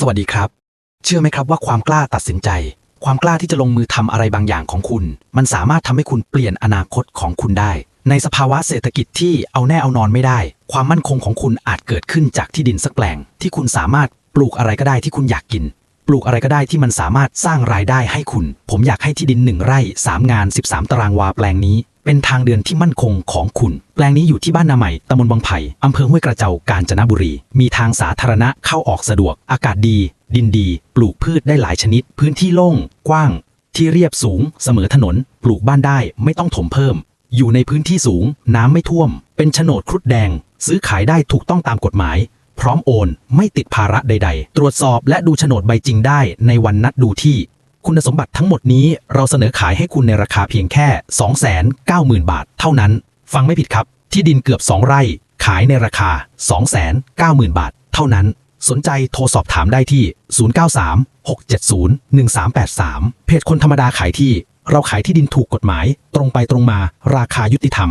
สวัสดีครับ เชื่อไหมครับว่าความกล้าตัดสินใจ ความกล้าที่จะลงมือทำอะไรบางอย่างของคุณ มันสามารถทำให้คุณเปลี่ยนอนาคตของคุณได้ ในสภาวะเศรษฐกิจที่เอาแน่เอานอนไม่ได้ ความมั่นคงของคุณอาจเกิดขึ้นจากที่ดินสักแปลง ที่คุณสามารถปลูกอะไรก็ได้ที่คุณอยากกิน ปลูกอะไรก็ได้ที่มันสามารถสร้างรายได้ให้คุณ ผมอยากให้ที่ดินหนึ่งไร่สามงาน 13 ตารางวาแปลงนี้ เป็นทางเดินที่มั่นคงของคุณ แปลงนี้อยู่ที่บ้านนาใหม่ตำบลบางไผ่อำเภอห้วยกระเจ้ากาญจนบุรี มีทางสาธารณะเข้าออกสะดวก อากาศดี ดินดี ปลูกพืชได้หลายชนิด พื้นที่โล่ง กว้าง ที่เรียบสูง เสมอถนน ปลูกบ้านได้ไม่ต้องถมเพิ่ม อยู่ในพื้นที่สูง น้ำไม่ท่วม เป็นโฉนดครุฑแดง ซื้อขายได้ถูกต้องตามกฎหมาย พร้อมโอน ไม่ติดภาระใด ๆ ตรวจสอบและดูโฉนดใบจริงได้ในวันนัดดูที่ คุณสมบัติทั้งหมดนี้เราเสนอขายให้คุณในราคาเพียงแค่ 290,000 บาท เท่านั้น ฟังไม่ผิดครับ ที่ดินเกือบ 2 ไร่ ขายในราคา 290,000 บาท เท่านั้น สนใจโทรสอบถามได้ที่ 093-670-1383 เพจคนธรรมดาขายที่ เราขายที่ดินถูกกฎหมาย ตรงไปตรงมา ราคายุติธรรม